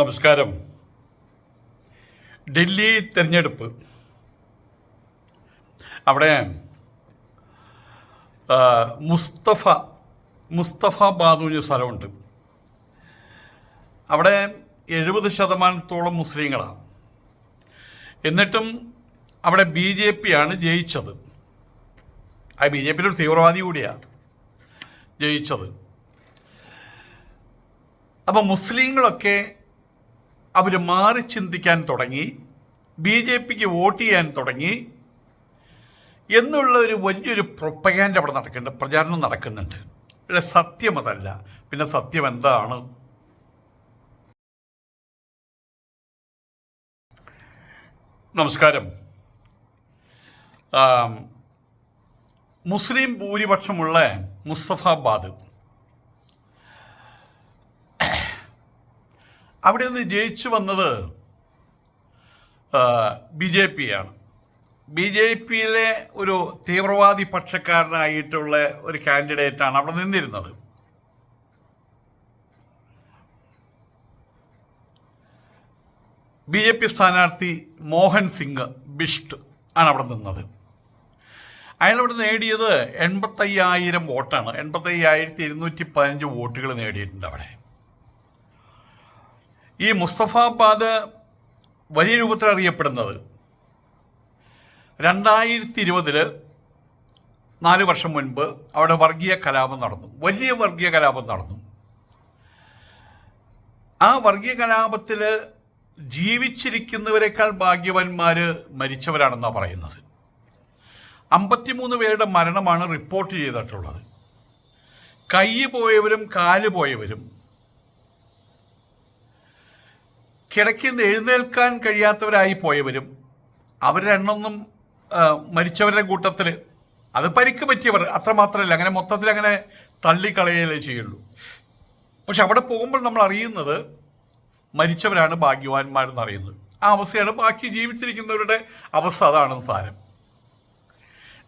നമസ്കാരം. ഡൽഹി തിരഞ്ഞെടുപ്പ്. അവിടെ മുസ്തഫ മുസ്തഫ മുസ്തഫ എന്ന സ്ഥലമുണ്ട്. അവിടെ എഴുപത് ശതമാനത്തോളം മുസ്ലിങ്ങളാണ് എന്നിട്ടും അവിടെ ബി ജെ പി ആണ് ജയിച്ചത്. ആ ബി ജെ പിയുടെ ഒരു തീവ്രവാദി കൂടിയാണ് ജയിച്ചത്. അപ്പോൾ മുസ്ലിങ്ങളൊക്കെ അവർ മാറി ചിന്തിക്കാൻ തുടങ്ങി. ബി ജെ പിക്ക് വോട്ട് ചെയ്യാൻ തുടങ്ങി. എന്നുള്ള ഒരു വലിയൊരു പ്രൊപ്പഗാൻഡ് അവിടെ നടക്കുന്നുണ്ട് പ്രചാരണം നടക്കുന്നുണ്ട്. പക്ഷേ സത്യം അതല്ല. പിന്നെ സത്യം എന്താണ്? നമസ്കാരം. മുസ്ലിം ഭൂരിപക്ഷമുള്ള മുസ്തഫാബാദ് അവിടെ നിന്ന് ജയിച്ചു വന്നത് ബി ജെ പി ആണ് ബി ജെ പിയിലെ ഒരു തീവ്രവാദി പക്ഷക്കാരനായിട്ടുള്ള ഒരു കാൻഡിഡേറ്റാണ് അവിടെ നിന്നിരുന്നത്. ബി ജെ പി സ്ഥാനാർത്ഥി മോഹൻ സിംഗ് ബിഷ്ട് ആണ് അവിടെ നിന്നത്. അയാൾ അവിടെ നേടിയത് എൺപത്തയ്യായിരം വോട്ടാണ്. എൺപത്തയ്യായിരത്തി ഇരുന്നൂറ്റി പതിനഞ്ച് വോട്ടുകൾ നേടിയിട്ടുണ്ട് അവിടെ. ഈ മുസ്തഫാബാദ് വലിയ രൂപത്തിൽ അറിയപ്പെടുന്നത്. രണ്ടായിരത്തി ഇരുപതിൽ നാല് വർഷം മുൻപ് അവിടെ വർഗീയ കലാപം നടന്നു. വലിയ വർഗീയ കലാപം നടന്നു. ആ വർഗീയ കലാപത്തിൽ ജീവിച്ചിരിക്കുന്നവരെക്കാൾ ഭാഗ്യവാന്മാർ മരിച്ചവരാണെന്നാണ് പറയുന്നത്. അമ്പത്തിമൂന്ന് പേരുടെ മരണമാണ് റിപ്പോർട്ട് ചെയ്തിട്ടുള്ളത്. കൈ പോയവരും കാൽ പോയവരും കിടക്കിന്ന് എഴുന്നേൽക്കാൻ കഴിയാത്തവരായി പോയവരും അവരുടെ എണ്ണൊന്നും മരിച്ചവരുടെ കൂട്ടത്തിൽ അത് പരിക്ക് പറ്റിയവർ അത്രമാത്രമല്ല. അങ്ങനെ മൊത്തത്തിൽ അങ്ങനെ തള്ളിക്കളയലേ ചെയ്യുള്ളൂ. പക്ഷെ അവിടെ പോകുമ്പോൾ നമ്മൾ അറിയുന്നത് മരിച്ചവരാണ് ഭാഗ്യവാന്മാരെന്ന് അറിയുന്നത്. ആ അവസ്ഥയാണ് ബാക്കി ജീവിച്ചിരിക്കുന്നവരുടെ അവസ്ഥ. അതാണ് സാരം.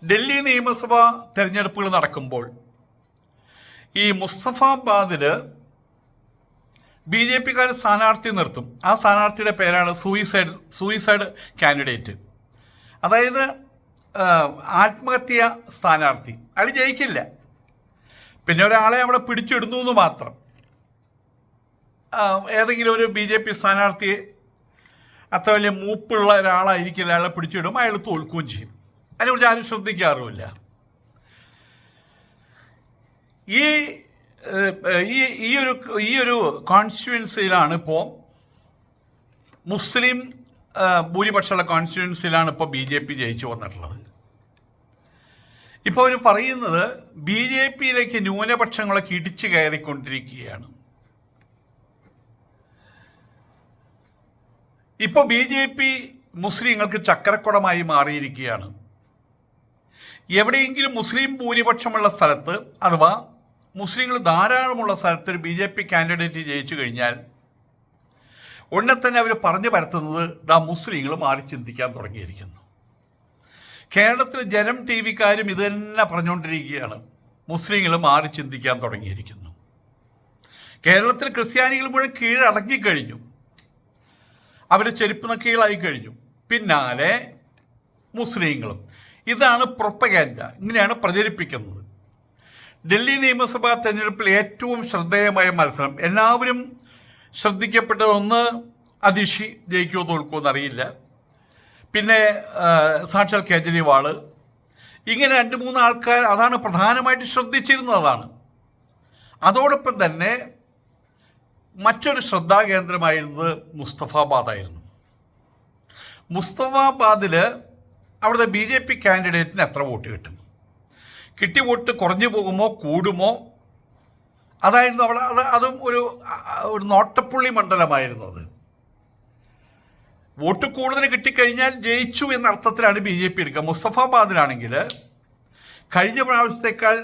ഡൽഹി നിയമസഭാ തെരഞ്ഞെടുപ്പുകൾ നടക്കുമ്പോൾ ഈ മുസ്തഫാബാദിൽ ബി ജെ പിക്കാർ സ്ഥാനാർത്ഥി നിർത്തും. ആ സ്ഥാനാർത്ഥിയുടെ പേരാണ് സൂയിസൈഡ് സൂയിസൈഡ് കാൻഡിഡേറ്റ് അതായത് ആത്മഹത്യ സ്ഥാനാർത്ഥി. അയാൾ ജയിക്കില്ല. പിന്നെ ഒരാളെ അവിടെ പിടിച്ചിടുന്നു എന്ന് മാത്രം. ഏതെങ്കിലും ഒരു ബി ജെ പി സ്ഥാനാർത്ഥിയെ അത്ര വലിയ മൂപ്പുള്ള ഒരാളായിരിക്കില്ല. അയാളെ പിടിച്ചിടും അയാൾ തോൽക്കുകയും ചെയ്യും. അതിനെക്കുറിച്ച് ആരും ശ്രദ്ധിക്കാറുമില്ല. ഈ ഈ ഈ ഒരു ഈ ഒരു കോൺസ്റ്റിറ്റ്യുവൻസിയിലാണ് ഇപ്പോൾ മുസ്ലിം ഭൂരിപക്ഷമുള്ള കോൺസ്റ്റിറ്റ്യുവൻസിയിലാണ് ഇപ്പോൾ ബി ജെ പി ജയിച്ചു വന്നിട്ടുള്ളത്. ഇപ്പോൾ അവർ പറയുന്നത് ബി ജെ പിയിലേക്ക് ന്യൂനപക്ഷങ്ങളൊക്കെ ഇടിച്ചു കയറിക്കൊണ്ടിരിക്കുകയാണ്. ഇപ്പോൾ ബി ജെ പി മുസ്ലിങ്ങൾക്ക് ചക്രക്കുടമായി മാറിയിരിക്കുകയാണ്. എവിടെയെങ്കിലും മുസ്ലിം ഭൂരിപക്ഷമുള്ള സ്ഥലത്ത് അഥവാ മുസ്ലിങ്ങൾ ധാരാളമുള്ള സ്ഥലത്ത് ബി ജെ പി കാൻഡിഡേറ്റ് ജയിച്ചു കഴിഞ്ഞാൽ ഉടനെ തന്നെ അവർ പറഞ്ഞു പരത്തുന്നത് ദാ മുസ്ലിങ്ങൾ മാറി ചിന്തിക്കാൻ തുടങ്ങിയിരിക്കുന്നു. കേരളത്തിൽ ജനം ടി വിക്കാരും ഇത് തന്നെ പറഞ്ഞുകൊണ്ടിരിക്കുകയാണ്. മുസ്ലിങ്ങൾ മാറി ചിന്തിക്കാൻ തുടങ്ങിയിരിക്കുന്നു. കേരളത്തിൽ ക്രിസ്ത്യാനികൾ മുഴുവൻ കീഴടങ്ങിക്കഴിഞ്ഞു. അവർ ചെരുപ്പ് നക്കികളായി കഴിഞ്ഞു. പിന്നാലെ മുസ്ലിങ്ങളും. ഇതാണ് പ്രൊപ്പഗാൻഡ. ഇങ്ങനെയാണ് പ്രചരിപ്പിക്കുന്നത്. ഡൽഹി നിയമസഭാ തെരഞ്ഞെടുപ്പിൽ ഏറ്റവും ശ്രദ്ധേയമായ മത്സരം. എല്ലാവരും ശ്രദ്ധിക്കപ്പെട്ട ഒന്ന് അതിഷി ജയിക്കുമോ തോൽക്കുമോ എന്നറിയില്ല. പിന്നെ സാക്ഷാൽ കേജ്രിവാൾ ഇങ്ങനെ രണ്ട് മൂന്ന് ആൾക്കാർ അതാണ് പ്രധാനമായിട്ട് ശ്രദ്ധിച്ചിരുന്നതാണ് അതോടൊപ്പം തന്നെ മറ്റൊരു ശ്രദ്ധാകേന്ദ്രമായിരുന്നത് മുസ്തഫാബാദായിരുന്നു. മുസ്തഫാബാദിൽ അവിടുത്തെ ബി ജെ പി കാൻഡിഡേറ്റിന് എത്ര വോട്ട് കിട്ടും? കിട്ടിയ വോട്ട് കുറഞ്ഞു പോകുമോ കൂടുമോ? അതായിരുന്നു അവിടെ അത് അതും ഒരു ഒരു നോട്ടപ്പുള്ളി മണ്ഡലമായിരുന്നു അത് വോട്ട് കൂടുതൽ കിട്ടിക്കഴിഞ്ഞാൽ ജയിച്ചു എന്ന അർത്ഥത്തിലാണ് ബി ജെ പി എടുക്കുക. മുസ്തഫാബാദിലാണെങ്കിൽ കഴിഞ്ഞ പ്രാവശ്യത്തേക്കാൾ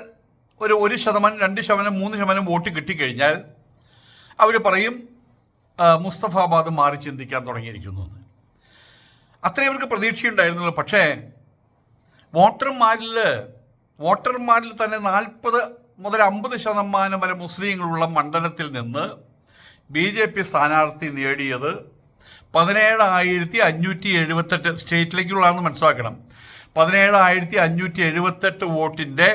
ഒരു ഒരു ശതമാനം രണ്ട് ശതമാനം മൂന്ന് ശതമാനം വോട്ട് കിട്ടിക്കഴിഞ്ഞാൽ അവർ പറയും മുസ്തഫാബാദ് മാറി ചിന്തിക്കാൻ തുടങ്ങിയിരിക്കുന്നു എന്ന്. അത്രയും അവർക്ക് പ്രതീക്ഷയുണ്ടായിരുന്നുള്ളൂ. പക്ഷേ വോട്ടർമാരിൽ വോട്ടർമാരിൽ തന്നെ നാൽപ്പത് മുതൽ അമ്പത് ശതമാനം വരെ മുസ്ലിങ്ങളുള്ള മണ്ഡലത്തിൽ നിന്ന് ബി ജെ പി സ്ഥാനാർത്ഥി നേടിയത് പതിനേഴായിരത്തി അഞ്ഞൂറ്റി എഴുപത്തെട്ട് സ്റ്റേറ്റിലേക്കുള്ളതാണെന്ന് മനസ്സിലാക്കണം. പതിനേഴായിരത്തി അഞ്ഞൂറ്റി എഴുപത്തെട്ട് വോട്ടിന്റെ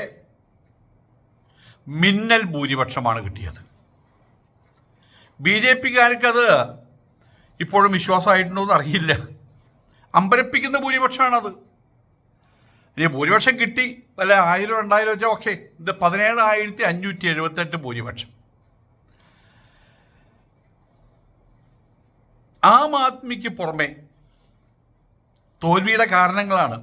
മിന്നൽ ഭൂരിപക്ഷമാണ് കിട്ടിയത്. ബി ജെ പിക്കാർക്കത് ഇപ്പോഴും വിശ്വാസമായിട്ടുണ്ടോ എന്ന് അറിയില്ല. അമ്പരപ്പിക്കുന്ന ഭൂരിപക്ഷമാണത്. ഇനി ഭൂരിപക്ഷം കിട്ടി വല്ല ആയിരം രണ്ടായിരം വെച്ചാൽ ഓക്കെ ഇത് പതിനേഴായിരത്തി അഞ്ഞൂറ്റി എഴുപത്തെട്ട് ഭൂരിപക്ഷം. ആം ആദ്മിക്ക് പുറമെ തോൽവിയുടെ കാരണങ്ങളാണ്.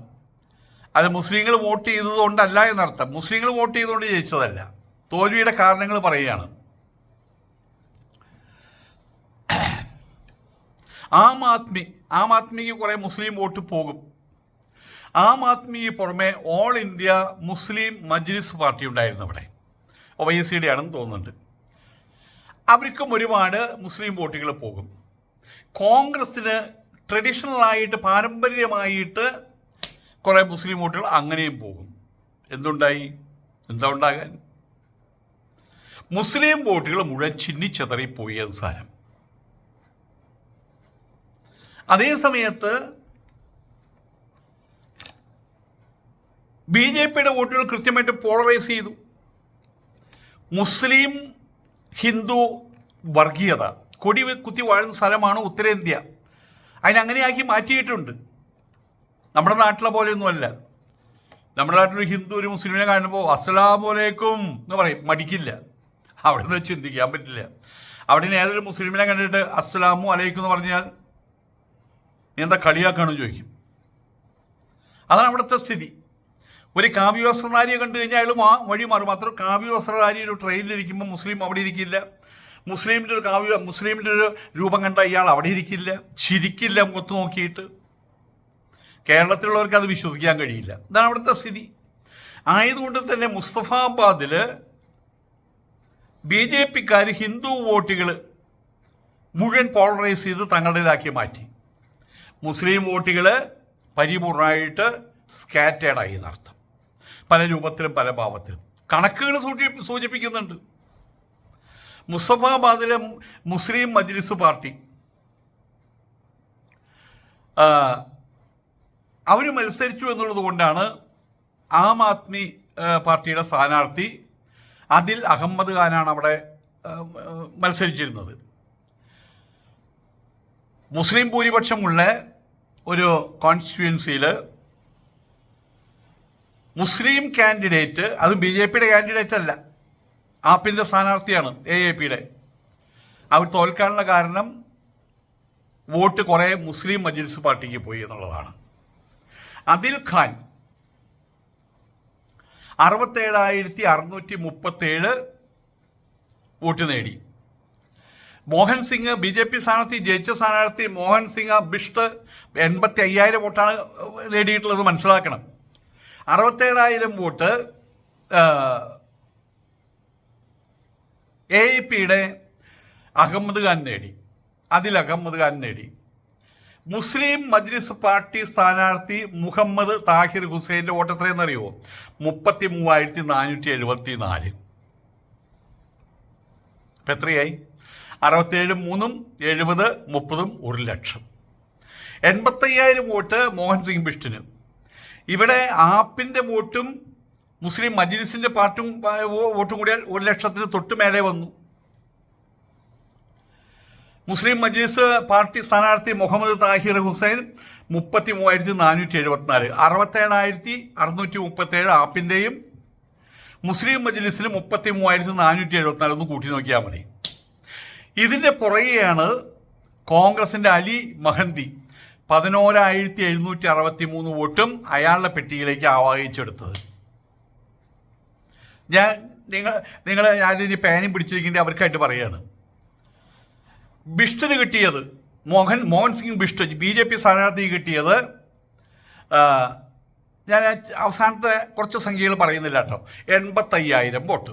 അത് മുസ്ലിങ്ങൾ വോട്ട് ചെയ്തതുകൊണ്ടല്ല എന്നർത്ഥം. മുസ്ലിങ്ങൾ വോട്ട് ചെയ്തുകൊണ്ട് ജയിച്ചതല്ല. തോൽവിയുടെ കാരണങ്ങൾ പറയുകയാണ്. ആം ആദ്മി ആം ആദ്മിക്ക് കുറേ മുസ്ലിം വോട്ട് പോകും. ആം ആദ്മിക്ക് പുറമെ all India Muslim Majlis party ഉണ്ടായിരുന്നു അവിടെ. ഒ എസ് സി ഡി ആണെന്ന് തോന്നുന്നുണ്ട്. അവർക്കും ഒരുപാട് മുസ്ലിം വോട്ടുകൾ പോകും. കോൺഗ്രസ്സിന് ട്രഡീഷണൽ ആയിട്ട് പാരമ്പര്യമായിട്ട് കുറേ മുസ്ലിം വോട്ടുകൾ അങ്ങനെയും പോകും. എന്തുണ്ടായി? എന്താ ഉണ്ടാകാൻ? മുസ്ലിം വോട്ടുകൾ മുഴുവൻ ചിന്നിച്ചതറിപ്പോയി അത് സാരം. അതേ സമയത്ത് ബി ജെ പിയുടെ വോട്ടുകൾ കൃത്യമായിട്ട് പോളറൈസ് ചെയ്തു. മുസ്ലിം ഹിന്ദു വർഗീയത. കൊടി കുത്തി വാഴുന്ന സ്ഥലമാണ് ഉത്തരേന്ത്യ. അതിനങ്ങനെയാക്കി മാറ്റിയിട്ടുണ്ട്. നമ്മുടെ നാട്ടിലെ പോലെയൊന്നുമല്ല. നമ്മുടെ നാട്ടിലൊരു ഹിന്ദു ഒരു മുസ്ലിമിനെ കാണുമ്പോൾ അസ്സലാമലൈക്കും എന്ന് പറയും. മടിക്കില്ല. അവിടെ നിന്ന് ചിന്തിക്കാൻ പറ്റില്ല. അവിടെ നിന്ന് ഏതൊരു മുസ്ലിമിനെ കണ്ടിട്ട് അസ്സലാമു അലൈക്കും എന്ന് പറഞ്ഞാൽ എന്താ കളിയാക്കാണെന്ന് ചോദിക്കും. അതാണ് അവിടുത്തെ സ്ഥിതി. ഒരു കാവ്യവസ്ത്രധാരിയെ കണ്ടു കഴിഞ്ഞാൽ അയാൾ മാ വഴി മാറും. മാത്രം കാവ്യവസ്ത്രധാരി ഒരു ട്രെയിനിലിരിക്കുമ്പോൾ മുസ്ലിം അവിടെ ഇരിക്കില്ല. മുസ്ലിമിന്റെ ഒരു കാവ്യ മുസ്ലിമിന്റെ ഒരു രൂപം കണ്ട ഇയാൾ അവിടെ ഇരിക്കില്ല. ചിരിക്കില്ല മുഖത്ത് നോക്കിയിട്ട്. കേരളത്തിലുള്ളവർക്ക് അത് വിശ്വസിക്കാൻ കഴിയില്ല. ഇതാണ് അവിടുത്തെ സ്ഥിതി. ആയതുകൊണ്ട് തന്നെ മുസ്തഫാബാദിൽ ബി ജെ പിക്കാർ ഹിന്ദു വോട്ടുകൾ മുഴുവൻ പോളറൈസ് ചെയ്ത് തങ്ങളുടേതാക്കി മാറ്റി. മുസ്ലിം വോട്ടുകൾ പരിപൂർണമായിട്ട് സ്കാറ്റേഡായി എന്നർത്ഥം പല രൂപത്തിലും പല ഭാവത്തിലും. കണക്കുകൾ സൂചി സൂചിപ്പിക്കുന്നുണ്ട്. മുസഫാബാദിലെ മുസ്ലിം മജ്ലിസ് പാർട്ടി അവർ മത്സരിച്ചു എന്നുള്ളത് കൊണ്ടാണ് ആം ആദ്മി പാർട്ടിയുടെ സ്ഥാനാർത്ഥി അതിൽ അഹമ്മദ് ഖാനാണ് അവിടെ മത്സരിച്ചിരുന്നത്. മുസ്ലിം ഭൂരിപക്ഷമുള്ള ഒരു കോൺസ്റ്റിറ്റ്യുവൻസിയിൽ മുസ്ലിം കാൻഡിഡേറ്റ് അത് ബി ജെ പിയുടെ കാൻഡിഡേറ്റ് അല്ല. ആപ്പിന്റെ സ്ഥാനാർത്ഥിയാണ് എ എ പിയുടെ. അവർ തോൽക്കാനുള്ള കാരണം വോട്ട് കുറേ മുസ്ലിം മജ്ലിസ് പാർട്ടിക്ക് പോയി എന്നുള്ളതാണ്. അതിൽ ഖാൻ അറുപത്തേഴായിരത്തി അറുന്നൂറ്റി മുപ്പത്തേഴ് വോട്ട് നേടി. Mohan Singh B J P സ്ഥാനാർത്ഥി ജയിച്ച സ്ഥാനാർത്ഥി മോഹൻ സിംഗ് ബിഷ്ട് എൺപത്തി അയ്യായിരം വോട്ടാണ് നേടിയിട്ടുള്ളത് മനസ്സിലാക്കണം. അറുപത്തേഴായിരം വോട്ട് എ ഇ പിയുടെ അഹമ്മദ് ഖാൻ നേടി. അതിൽ അഹമ്മദ് ഖാൻ നേടി. മുസ്ലിം മജ്ലിസ് പാർട്ടി സ്ഥാനാർത്ഥി മുഹമ്മദ് താഹിർ ഹുസൈന്റെ വോട്ട് എത്രയെന്നറിയോ മുപ്പത്തി മൂവായിരത്തി നാനൂറ്റി എഴുപത്തി നാല് ഇപ്പം എത്രയായി? അറുപത്തേഴ് മൂന്നും എഴുപത് മുപ്പതും ഒരു ലക്ഷം. എൺപത്തയ്യായിരം വോട്ട് മോഹൻ സിംഗ് ബിഷ്ടിന്. ഇവിടെ ആപ്പിന്റെ വോട്ടും മുസ്ലിം മജ്ലിസിന്റെ പാർട്ടും വോട്ടും കൂടിയാൽ ഒരു ലക്ഷത്തിന് തൊട്ട് മേലെ വന്നു. മുസ്ലിം മജ്ലിസ് പാർട്ടി സ്ഥാനാർത്ഥി മുഹമ്മദ് താഹിർ ഹുസൈൻ മുപ്പത്തി മൂവായിരത്തി നാനൂറ്റി എഴുപത്തിനാല് അറുപത്തേഴായിരത്തി അറുന്നൂറ്റി മുപ്പത്തേഴ് ആപ്പിന്റെയും മുസ്ലിം മജ്ലിസിന് മുപ്പത്തി മൂവായിരത്തി നാനൂറ്റി എഴുപത്തിനാല് ഒന്ന് കൂട്ടി നോക്കിയാൽ മതി. ഇതിന്റെ പുറകെയാണ് കോൺഗ്രസിന്റെ അലി മഹന്തി. പതിനോരായിരത്തി എഴുന്നൂറ്റി അറുപത്തി മൂന്ന് വോട്ടും അയാളുടെ പെട്ടിയിലേക്ക് ആവാഹിച്ചെടുത്തത്. ഞാൻ നിങ്ങൾ നിങ്ങൾ ഞാനിനി പേനും പിടിച്ചിരിക്കേണ്ടി അവർക്കായിട്ട് പറയുകയാണ് ബിഷ്ടിന് കിട്ടിയത് Mohan Mohan Singh Bisht B J P സ്ഥാനാർത്ഥിക്ക് കിട്ടിയത് ഞാൻ അവസാനത്തെ കുറച്ച് സംഖ്യകൾ പറയുന്നില്ല കേട്ടോ. എൺപത്തയ്യായിരം വോട്ട്.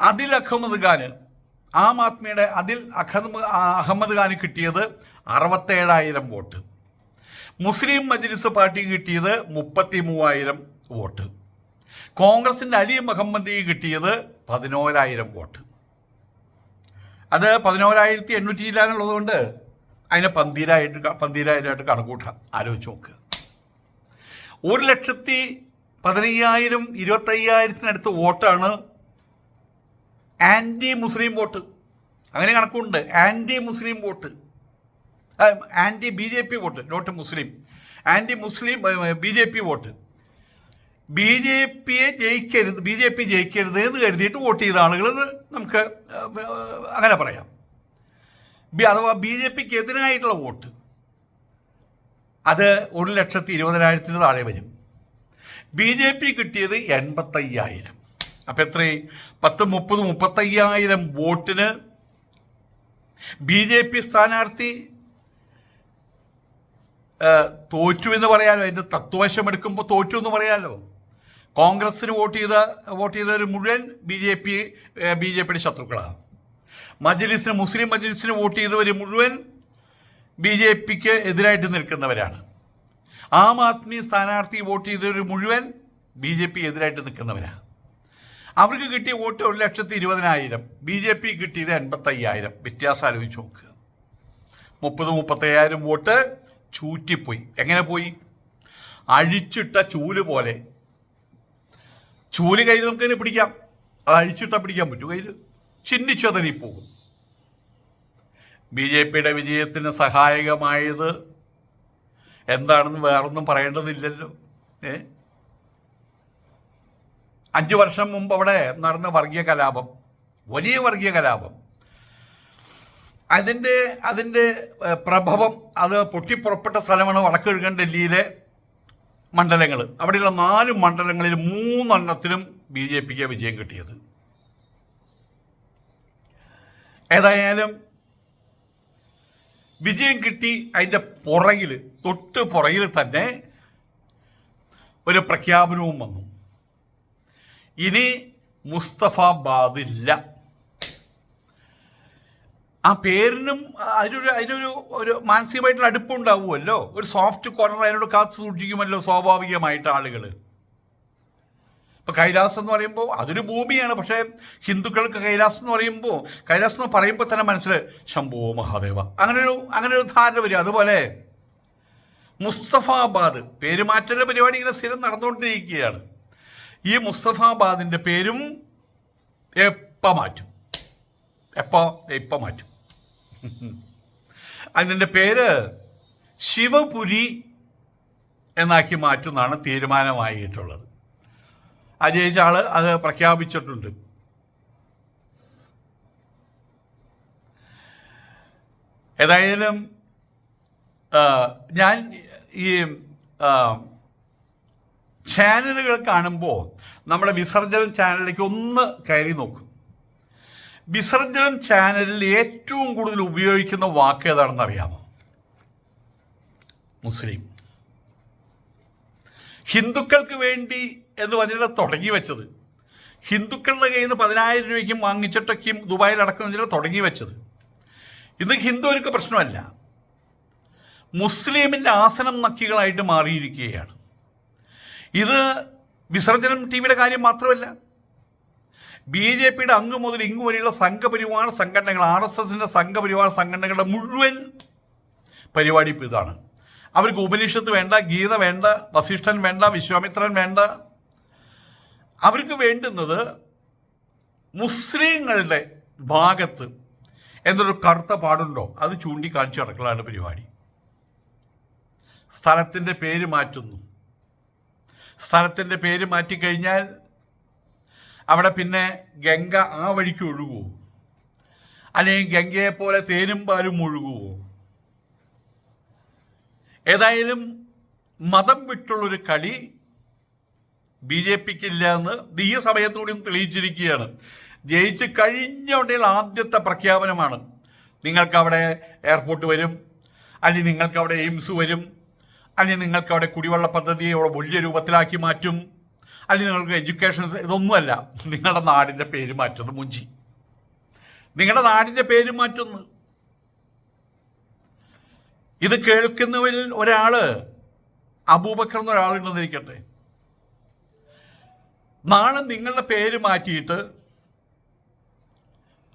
അതിൽ അഹമ്മദ് ഖാന് ആം ആദ്മിയുടെ അതിൽ അഹമ്മദ് അഹമ്മദ് ഖാന് കിട്ടിയത് അറുപത്തേഴായിരം വോട്ട്. മുസ്ലിം മജ്ലിസ് പാർട്ടി കിട്ടിയത് മുപ്പത്തി മൂവായിരം വോട്ട്. കോൺഗ്രസിന്റെ അലി മുഹമ്മദി കിട്ടിയത് പതിനോരായിരം വോട്ട്. അത് പതിനോരായിരത്തി എണ്ണൂറ്റി ഇല്ലാന്നുള്ളത് കൊണ്ട് അതിനെ പന്തീരായിട്ട് പന്തീരായിരമായിട്ട് കണക്കൂട്ടാം. ആലോചിച്ച് നോക്കുക ഒരു ലക്ഷത്തി പതിനയ്യായിരം ഇരുപത്തയ്യായിരത്തിനടുത്ത് വോട്ടാണ് ആന്റി മുസ്ലിം വോട്ട്. അങ്ങനെ കണക്കുണ്ട്. Anti Muslim vote. Anti B J P vote not Muslim. Anti Muslim B J P vote. B J പിയെ ജയിക്കരുത് ബി ജെ പി ജയിക്കരുത് എന്ന് കരുതിയിട്ട് വോട്ട് ചെയ്ത ആളുകൾ നമുക്ക് അങ്ങനെ പറയാം. ബി- അഥവാ ബി ജെ പിക്ക് എതിരായിട്ടുള്ള വോട്ട് അത് ഒരു ലക്ഷത്തി ഇരുപതിനായിരത്തിന് താഴെ വരും. ബി ജെ പി കിട്ടിയത് എൺപത്തയ്യായിരം. അപ്പം എത്രയും പത്ത് മുപ്പത് മുപ്പത്തയ്യായിരം വോട്ടിന് ബി ജെ പി സ്ഥാനാർത്ഥി തോറ്റു എന്ന് പറയാലോ. അതിന്റെ തത്വവശം എടുക്കുമ്പോൾ തോറ്റു എന്ന് പറയാലോ. കോൺഗ്രസ്സിന് വോട്ട് ചെയ്ത വോട്ട് ചെയ്തവർ മുഴുവൻ B J P B J പിയുടെ ശത്രുക്കളാണ്. മജ്ലിസിന് മുസ്ലിം മജ്ലിസിന് വോട്ട് ചെയ്തവർ മുഴുവൻ ബി ജെ പിക്ക് എതിരായിട്ട് നിൽക്കുന്നവരാണ്. ആം ആദ്മി സ്ഥാനാർത്ഥി വോട്ട് ചെയ്തവർ മുഴുവൻ ബി ജെ പി എതിരായിട്ട് നിൽക്കുന്നവരാണ്. അവർക്ക് കിട്ടിയ വോട്ട് ഒരു ലക്ഷത്തി ഇരുപതിനായിരം ബി ജെ പി കിട്ടിയത് എൺപത്തയ്യായിരം. വ്യത്യാസം ആലോചിച്ച് നോക്കുക മുപ്പത് മുപ്പത്തയ്യായിരം വോട്ട് ചൂറ്റിപ്പോയി. എങ്ങനെ പോയി? അഴിച്ചിട്ട ചൂൽ പോലെ. ചൂൽ കയ്യിൽ നമുക്ക് തന്നെ പിടിക്കാം? അത് അഴിച്ചിട്ടാൽ പിടിക്കാൻ പറ്റൂ. കയ്യിൽ ചിന്തിച്ചതനി പോകും. ബി ജെ പിയുടെ വിജയത്തിന് സഹായകമായത് എന്താണെന്ന് വേറൊന്നും പറയേണ്ടതില്ലല്ലോ. ഏ? അഞ്ചു വർഷം മുമ്പ് അവിടെ നടന്ന വർഗീയ കലാപം വലിയ വർഗീയ കലാപം. അതിന്റെ അതിന്റെ പ്രഭവം അത് പൊട്ടിപ്പുറപ്പെട്ട സ്ഥലമാണ് വടക്ക് കിഴക്കൻ ഡൽഹിയിലെ മണ്ഡലങ്ങൾ അവിടെയുള്ള നാല് മണ്ഡലങ്ങളിൽ മൂന്നെണ്ണത്തിലും ബി ജെ പിക്ക് വിജയം കിട്ടിയത്. ഏതായാലും വിജയം കിട്ടി അതിന്റെ പുറകിൽ തൊട്ട് പുറകിൽ തന്നെ ഒരു പ്രഖ്യാപനവും വന്നു. ഇനി മുസ്തഫാബാദ് ഇല്ല ആ പേരിനും അതിനൊരു അതിനൊരു ഒരു മാനസികമായിട്ടുള്ള അടുപ്പം അടുപ്പുണ്ടാവുമല്ലോ? ഒരു സോഫ്റ്റ് കോർണർ അതിനോട് കാത്തു സൂക്ഷിക്കുമല്ലോ സ്വാഭാവികമായിട്ട് ആളുകൾ ഇപ്പൊ കൈലാസം എന്ന് പറയുമ്പോൾ അതൊരു ഭൂമിയാണ്. പക്ഷേ ഹിന്ദുക്കൾക്ക് കൈലാസം എന്ന് പറയുമ്പോൾ കൈലാസം എന്ന് പറയുമ്പോൾ തന്നെ മനസ്സിൽ ശംഭോ മഹാദേവ. അങ്ങനൊരു ഒരു അങ്ങനെ ഒരു ധാരണ വരും അതുപോലെ മുസ്തഫാബാദ് പേര് മാറ്റൽ പരിപാടി ഇങ്ങനെ സ്ഥിരം നടന്നുകൊണ്ടിരിക്കുകയാണ്. ഈ മുസ്തഫാബാദിന്റെ പേരും എപ്പ മാറ്റും? എപ്പോ ഇപ്പം മാറ്റും? അതിന്റെ പേര് ശിവപുരി എന്നാക്കി മാറ്റുന്നതാണ് തീരുമാനമായിട്ടുള്ളത്. ആ ജയിച്ച ആൾ അത് പ്രഖ്യാപിച്ചിട്ടുണ്ട്. ഏതായാലും ഞാൻ ഈ ചാനലുകൾ കാണുമ്പോൾ നമ്മുടെ വിസർജനം ചാനലിലേക്ക് ഒന്ന് കയറി നോക്കും. വിസർജനം ചാനലിൽ ഏറ്റവും കൂടുതൽ ഉപയോഗിക്കുന്ന വാക്ക് ഏതാണെന്ന് അറിയാമോ? മുസ്ലിം. ഹിന്ദുക്കൾക്ക് വേണ്ടി എന്ന് പറഞ്ഞിട്ട് തുടങ്ങി വെച്ചത്. ഹിന്ദുക്കളുടെ കയ്യിൽ നിന്ന് പതിനായിരം രൂപയ്ക്കും വാങ്ങിച്ചിട്ടൊക്കെയും ദുബായിൽ അടക്കം തുടങ്ങി വെച്ചത്. ഇന്ന് ഹിന്ദുവിനൊക്കെ പ്രശ്നമല്ല. മുസ്ലിമിന്റെ ആസനം നക്കികളായിട്ട് മാറിയിരിക്കുകയാണ്. ഇത് വിസർജനം ടി വിയുടെ കാര്യം മാത്രമല്ല. ബി ജെ പിയുടെ അങ്ങ് മുതൽ ഇങ്ങ് വരെയുള്ള സംഘപരിവാർ സംഘടനകൾ ആർ എസ് എസിന്റെ സംഘപരിവാർ സംഘടനകളുടെ മുഴുവൻ പരിപാടി ഇപ്പോൾ ഇതാണ്. അവർക്ക് ഉപനിഷത്ത് വേണ്ട ഗീത വേണ്ട വസിഷ്ഠൻ വേണ്ട വിശ്വാമിത്രൻ വേണ്ട. അവർക്ക് വേണ്ടുന്നത് മുസ്ലിങ്ങളുടെ ഭാഗത്ത് എന്നൊരു കറുത്ത പാടുണ്ടോ? അത് ചൂണ്ടിക്കാണിച്ച് നടക്കലാണ് പരിപാടി. സ്ഥലത്തിന്റെ പേര് മാറ്റുന്നു. സ്ഥലത്തിന്റെ പേര് മാറ്റിക്കഴിഞ്ഞാൽ അവിടെ പിന്നെ ഗംഗ ആ വഴിക്ക് ഒഴുകുമോ അല്ലെങ്കിൽ ഗംഗയെ പോലെ തേനും പാലും ഒഴുകുമോ ഏതായാലും മതം വിട്ടുള്ളൊരു കളി ബി ജെ പിക്ക് ഇല്ല എന്ന് ഈ സമയത്തോടെയും തെളിയിച്ചിരിക്കുകയാണ്. ജയിച്ച് കഴിഞ്ഞ ഉടനെയുള്ള ആദ്യത്തെ പ്രഖ്യാപനമാണ്. നിങ്ങൾക്ക് അവിടെ എയർപോർട്ട് വരും അല്ലെങ്കിൽ നിങ്ങൾക്ക് അവിടെ എയിംസ് വരും അല്ലെങ്കിൽ നിങ്ങൾക്ക് അവിടെ കുടിവെള്ള പദ്ധതിയെ വലിയ രൂപത്തിലാക്കി മാറ്റും. അല്ലെങ്കിൽ നിങ്ങൾക്ക് എഡ്യൂക്കേഷൻ ഇതൊന്നുമല്ല. നിങ്ങളുടെ നാടിന്റെ പേര് മാറ്റുന്നു മുഞ്ചി. നിങ്ങളുടെ നാടിന്റെ പേര് മാറ്റുന്നു. ഇത് കേൾക്കുന്നവരിൽ ഒരാൾ അബൂബക്കർ എന്ന ഒരാളുണ്ടെന്നിരിക്കട്ടെ നാളെ നിങ്ങളുടെ പേര് മാറ്റിയിട്ട്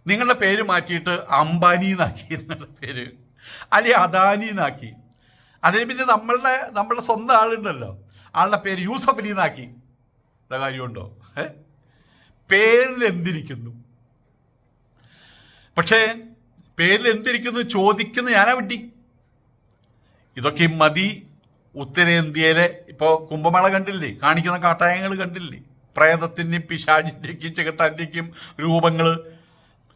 നിങ്ങളുടെ പേര് മാറ്റിയിട്ട് അംബാനി എന്നാക്കി നിങ്ങളുടെ പേര്. അല്ലെങ്കിൽ അദാനി എന്നാക്കി. അതിന് പിന്നെ നമ്മളുടെ നമ്മളുടെ സ്വന്തം ആളുണ്ടല്ലോ. ആളുടെ പേര് യൂസഫ് അലി എന്നാക്കി. ഉള്ള കാര്യമുണ്ടോ? ഏ? പേരിൽ എന്തിരിക്കുന്നു പക്ഷേ പേരിൽ എന്തിരിക്കുന്നു ചോദിക്കുന്ന ഞാനാ വിട്ടി. ഇതൊക്കെ മതി ഉത്തരേന്ത്യയിലെ ഇപ്പോൾ കുംഭമേള കണ്ടില്ലേ? കാണിക്കുന്ന കാട്ടായങ്ങൾ കണ്ടില്ലേ? പ്രേതത്തിന്റെയും പിശാചിന്റെയും ചെകുത്താന്റെയും രൂപങ്ങൾ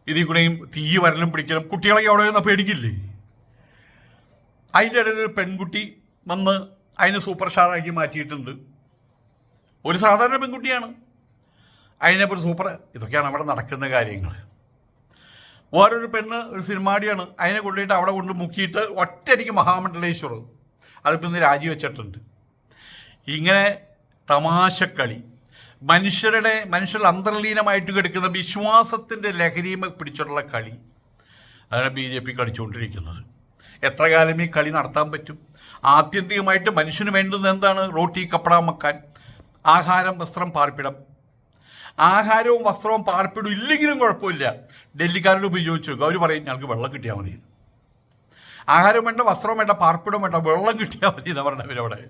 ഇതിൽ കൂടെയും തീ വരലും പിടിക്കലും കുട്ടികളൊക്കെ അവിടെ നിന്ന് പേടിക്കില്ലേ? അതിന്റെ ഇടയിൽ ഒരു പെൺകുട്ടി വന്ന് അതിനെ സൂപ്പർ സ്റ്റാറാക്കി മാറ്റിയിട്ടുണ്ട്. ഒരു സാധാരണ പെൺകുട്ടിയാണ്. അതിനെപ്പോൾ സൂപ്പർ ഇതൊക്കെയാണ് അവിടെ നടക്കുന്ന കാര്യങ്ങൾ. വേറൊരു പെണ്ണ് ഒരു സിനിമാടിയാണ് അതിനെ കൊണ്ടുപോയിട്ട് അവിടെ കൊണ്ട് മുക്കിയിട്ട് ഒറ്റയടിക്ക് മഹാമണ്ഡലേശ്വർ. അതിപ്പോൾ ഇന്ന് രാജിവെച്ചിട്ടുണ്ട്. ഇങ്ങനെ തമാശക്കളി. മനുഷ്യരുടെ മനുഷ്യരുടെ അന്തർലീനമായിട്ട് കിടക്കുന്ന വിശ്വാസത്തിന്റെ ലഹരിയും പിടിച്ചിട്ടുള്ള കളി. അതാണ് ബി ജെ പി കളിച്ചുകൊണ്ടിരിക്കുന്നത്. എത്ര കാലം ഈ കളി നടത്താൻ പറ്റും? ആത്യന്തികമായിട്ട് മനുഷ്യന് വേണ്ടുന്നത് എന്താണ്? റോട്ടി കപ്പട മക്കാൻ ആഹാരം വസ്ത്രം പാർപ്പിടം. ആഹാരവും വസ്ത്രവും പാർപ്പിടും ഇല്ലെങ്കിലും കുഴപ്പമില്ല. ഡൽഹിക്കാരോട് ഉപയോഗിച്ചു നോക്കുക അവർ പറയും ഞങ്ങൾക്ക് വെള്ളം കിട്ടിയാൽ മതി. ആഹാരം വേണ്ട വസ്ത്രം വേണ്ട പാർപ്പിടം വേണ്ട വെള്ളം കിട്ടിയാൽ മതി എന്ന് പറഞ്ഞ പറഞ്ഞവരവിടെ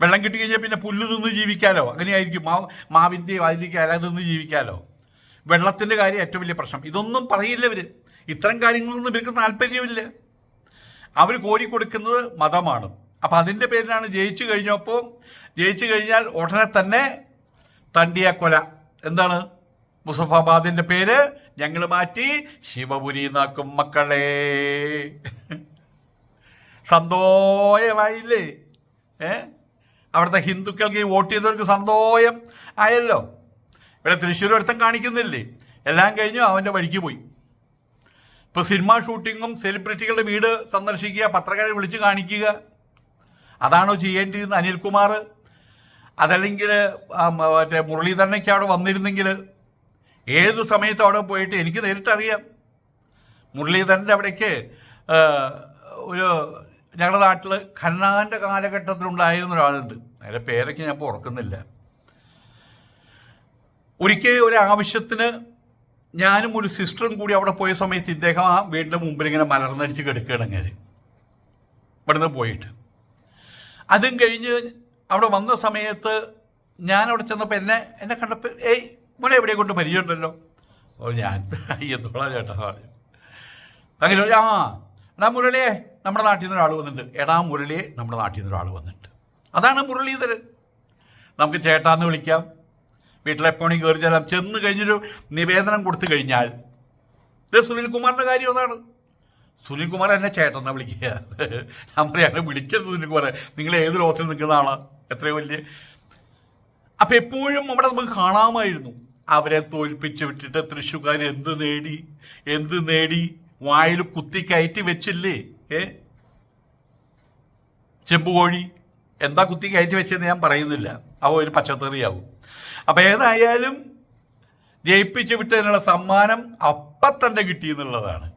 വെള്ളം കിട്ടി കഴിഞ്ഞാൽ പിന്നെ പുല്ല് തിന്ന് ജീവിക്കാലോ? അങ്ങനെയായിരിക്കും. മാവ് മാവിന്റെയും അതിലേക്ക് അല തിന്ന് ജീവിക്കാലോ? വെള്ളത്തിന്റെ കാര്യം ഏറ്റവും വലിയ പ്രശ്നം. ഇതൊന്നും പറയില്ല ഇവർ ഇത്തരം കാര്യങ്ങളൊന്നും ഇവർക്ക് താല്പര്യമില്ല. അവർ കോരി കൊടുക്കുന്നത് മതമാണ്. അപ്പം അതിന്റെ പേരിലാണ് ജയിച്ചു കഴിഞ്ഞപ്പോൾ ജയിച്ചു കഴിഞ്ഞാൽ ഉടനെ തന്നെ തണ്ടിയ കൊല എന്താണ്? മുസഫാബാദിന്റെ പേര് ഞങ്ങൾ മാറ്റി ശിവപുരി എന്നാക്കും മക്കളെ. സന്തോഷമായില്ലേ? ഏ? അവിടുത്തെ ഹിന്ദുക്കൾക്ക് വോട്ട് ചെയ്തവർക്ക് സന്തോഷം ആയല്ലോ. ഇവിടെ തൃശ്ശൂർ ഒരുത്തം കാണിക്കുന്നില്ലേ? എല്ലാം കഴിഞ്ഞു അവന്റെ വഴിക്ക് പോയി. ഇപ്പോൾ സിനിമ ഷൂട്ടിങ്ങും സെലിബ്രിറ്റികളുടെ വീട് സന്ദർശിക്കുക പത്രക്കാരെ വിളിച്ച് കാണിക്കുക. അതാണോ ചെയ്യേണ്ടിയിരുന്നത് അനിൽകുമാർ? അതല്ലെങ്കിൽ മറ്റേ മുരളീധരനൊക്കെ അവിടെ വന്നിരുന്നെങ്കിൽ ഏത് സമയത്ത് അവിടെ പോയിട്ട് എനിക്ക് നേരിട്ടറിയാം. മുരളീധരന്റെ അവിടേക്ക് ഒരു ഞങ്ങളുടെ നാട്ടിൽ ഖന്നാന്റെ കാലഘട്ടത്തിലുണ്ടായിരുന്ന ഒരാളുണ്ട്. അതിന്റെ പേരൊക്കെ ഞാൻ ഇപ്പോൾ ഓർക്കുന്നില്ല. ഒരിക്കൽ ഒരു ആവശ്യത്തിന് ഞാനും ഒരു സിസ്റ്ററും കൂടി അവിടെ പോയ സമയത്ത് ഇദ്ദേഹം ആ വീടിന്റെ മുമ്പിൽ ഇങ്ങനെ മലർന്നടിച്ച് കിടക്കുകയാണ് ഇവിടുന്ന് പോയിട്ട്. അതും കഴിഞ്ഞ് അവിടെ വന്ന സമയത്ത് ഞാൻ അവിടെ ചെന്നപ്പോൾ എന്നെ എന്നെ കണ്ടപ്പോൾ ഏയ് മോനെ എവിടെ കൊണ്ട് പരിചയമുണ്ടല്ലോ. ഓ ഞാൻ അയ്യത്തോളാം ചേട്ടാ പറഞ്ഞു. അങ്ങനെ ആ എടാ മുരളിയെ നമ്മുടെ നാട്ടിൽ നിന്ന് ഒരാൾ വന്നിട്ടുണ്ട്. എടാ മുരളിയെ നമ്മുടെ നാട്ടിൽ നിന്ന് ഒരാൾ വന്നിട്ടുണ്ട്. അതാണ് മുരളീധരൻ നമുക്ക് ചേട്ടാന്ന് വിളിക്കാം. വീട്ടിലെപ്പോഴും കയറി ചെല്ലാം ചെന്ന് കഴിഞ്ഞൊരു നിവേദനം കൊടുത്തു കഴിഞ്ഞാൽ ഇത് സുനിൽകുമാറിന്റെ കാര്യം അതാണ്. സുനിൽകുമാർ എന്നെ ചേട്ടനെ വിളിക്കുക. ഞാൻ പറയാം വിളിക്കരുത് സുനിൽകുമാർ നിങ്ങൾ ഏത് ലോകത്തിൽ നിൽക്കുന്ന ആളാ? എത്രയോ വലിയ അപ്പം എപ്പോഴും അവിടെ നമുക്ക് കാണാമായിരുന്നു. അവരെ തോൽപ്പിച്ച് വിട്ടിട്ട് തൃശ്ശൂക്കാർ എന്ത് നേടി? എന്ത് നേടി? വായിൽ കുത്തി കയറ്റി വെച്ചില്ലേ? ഏ? ചെമ്പുകോഴി എന്താ കുത്തി കയറ്റി വെച്ചതെന്ന് ഞാൻ പറയുന്നില്ല. അവ ഒരു പച്ചത്തെറിയാവും അപ്പം ഏതായാലും ജയിപ്പിച്ച് വിട്ടതിനുള്ള സമ്മാനം അപ്പം തന്നെ കിട്ടി എന്നുള്ളതാണ്.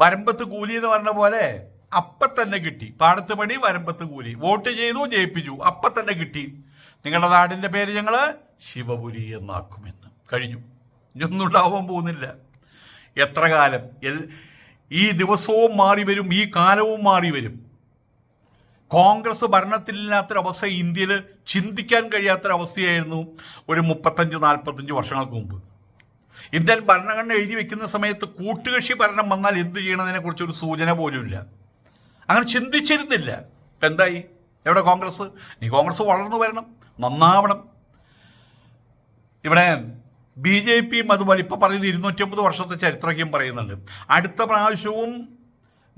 വരമ്പത്ത് കൂലി എന്ന് പറഞ്ഞ പോലെ അപ്പൊ തന്നെ കിട്ടി. പാടത്ത് പണി വരമ്പത്ത് കൂലി. വോട്ട് ചെയ്തു ജയിപ്പിച്ചു. അപ്പൊ തന്നെ കിട്ടി. നിങ്ങളുടെ നാടിന്റെ പേര് ഞങ്ങൾ ശിവപുരി എന്നാക്കുമെന്ന്. കഴിഞ്ഞു. ഇനിയൊന്നും ഉണ്ടാവാൻ പോകുന്നില്ല. എത്ര കാലം? ഈ ദിവസവും മാറി വരും ഈ കാലവും മാറി വരും. കോൺഗ്രസ് ഭരണത്തിലില്ലാത്തൊരവസ്ഥ ഇന്ത്യയിൽ ചിന്തിക്കാൻ കഴിയാത്തൊരവസ്ഥയായിരുന്നു ഒരു മുപ്പത്തഞ്ച് നാൽപ്പത്തഞ്ച് വർഷങ്ങൾക്ക് മുമ്പ്. ഇന്ത്യൻ ഭരണഘടന എഴുതി വെക്കുന്ന സമയത്ത് കൂട്ടുകക്ഷി ഭരണം വന്നാൽ എന്ത് ചെയ്യണതിനെ കുറിച്ച് ഒരു സൂചന പോലുമില്ല അങ്ങനെ ചിന്തിച്ചിരുന്നില്ല. എന്തായി? എവിടെ കോൺഗ്രസ്? നീ കോൺഗ്രസ് വളർന്നു വരണം നന്നാവണം. ഇവിടെ ബി ജെ പിയും അതുപോലെ ഇപ്പോൾ പറയുന്നത് ഇരുന്നൂറ്റമ്പത് വർഷത്തെ ചരിത്രമൊക്കെയും പറയുന്നുണ്ട്. അടുത്ത പ്രാവശ്യവും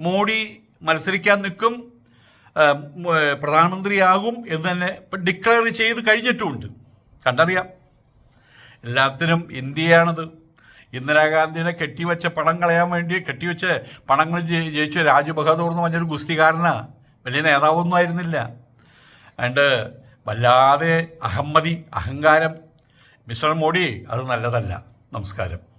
മോഡി മത്സരിക്കാൻ നിൽക്കും പ്രധാനമന്ത്രിയാകും എന്ന് തന്നെ ഡിക്ലെയർ ചെയ്ത് കഴിഞ്ഞിട്ടുമുണ്ട്. കണ്ടറിയാം. എല്ലാത്തിനും ഇന്ത്യയാണത്. ഇന്ദിരാഗാന്ധിനെ കെട്ടിവെച്ച പണം കളയാൻ വേണ്ടി കെട്ടിവെച്ച പണങ്ങൾ ജയി- ജയിച്ച രാജു ബഹദൂർ എന്ന് പറഞ്ഞൊരു ഗുസ്തികാരനാണ് വലിയ നേതാവൊന്നും ആയിരുന്നില്ല. ആൻഡ് വല്ലാതെ അഹമ്മതി അഹങ്കാരം. മിസ്റ്റർ മോഡി അത് നല്ലതല്ല. നമസ്കാരം.